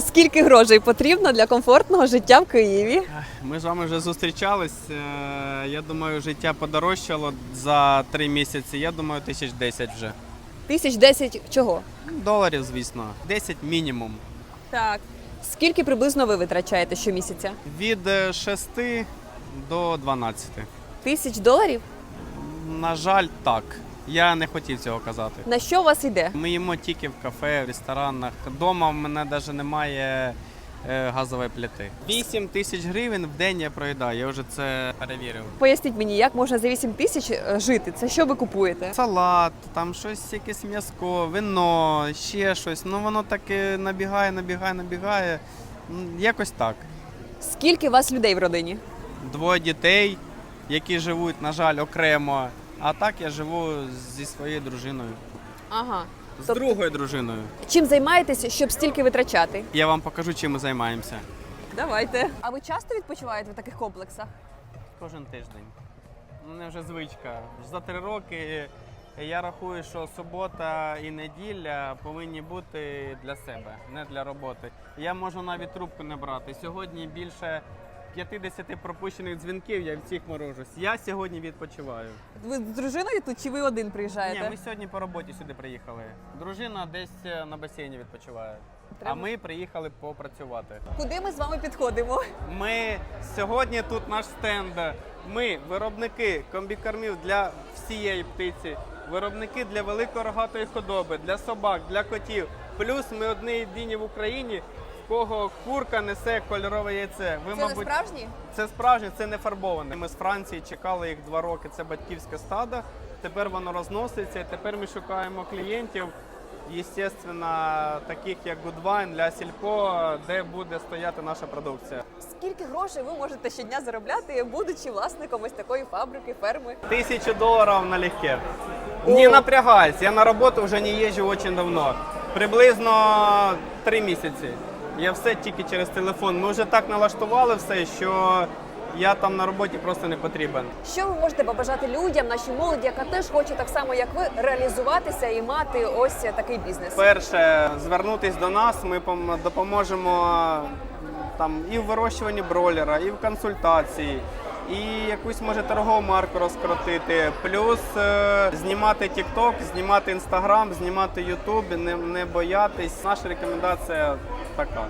Скільки грошей потрібно для комфортного життя в Києві? Ми з вами вже зустрічались. Е, Я думаю, життя подорожчало за три місяці. Я думаю, тисяч десять вже. Тисяч десять чого? Доларів, звісно. 10 мінімум. Так. Скільки приблизно ви витрачаєте щомісяця? Від е, 6 до 12. Тисяч доларів? На жаль, так. Я не хотів цього казати. На що у вас йде? Ми їмо тільки в кафе, в ресторанах. Дома в мене навіть немає е, газової плити. 8 тисяч гривень в день я проїдаю, я вже це перевірив. Поясніть мені, як можна за 8 тисяч е, жити? Це що ви купуєте? Салат, там щось якесь м'яско, вино, ще щось. Ну воно таки набігає, набігає, набігає. М, Якось так. Скільки у вас людей в родині? Двоє дітей, які живуть, на жаль, окремо. А так я живу зі своєю дружиною. Ага. З Тобто- другою дружиною. Чим займаєтеся, щоб стільки витрачати? Я вам покажу, чим ми займаємося. Давайте. А ви часто відпочиваєте в таких комплексах? Кожен тиждень. У мене вже звичка. За три роки я рахую, що субота і неділя повинні бути для себе, не для роботи. Я можу навіть трубку не брати. Сьогодні більше 50 пропущених дзвінків, я всіх морожусь. Я сьогодні відпочиваю. Ви з дружиною тут чи ви один приїжджаєте? Ні, ми сьогодні по роботі сюди приїхали. Дружина десь е, на басейні відпочиває. Треба- А ми приїхали попрацювати. Куди ми з вами підходимо? Ми сьогодні тут наш стенд. Ми виробники комбікормів для всієї птиці, виробники для великорогатої худоби, для собак, для котів. Плюс ми одні єдині в Україні, кого курка несе кольорове яйце. Ви, мабуть, справжні? це справжнє, це не фарбоване. Ми з Франції чекали їх два роки. Це батьківське стадо. Тепер воно розноситься. і Тепер ми шукаємо клієнтів. Єстественно, таких як Goodwine для Сільпо, де буде стояти наша продукція. Скільки грошей ви можете щодня заробляти, будучи власником ось такої фабрики, ферми? Тисячу доларів налегке. Не напрягайся, я на роботу вже не їжджу дуже давно. Приблизно три місяці. Я все тільки через телефон. Ми вже так налаштували все, що я там на роботі просто не потрібен. Що ви можете побажати людям, нашій молоді, яка теж хоче так само, як ви, реалізуватися і мати ось такий бізнес? Перше, звернутись до нас, ми пом- допоможемо там і в вирощуванні бройлера, і в консультації, і якусь може торгову марку розкрутити. Плюс е, знімати TikTok, знімати Instagram, знімати YouTube, не, не боятись. Наша рекомендація Bak bak.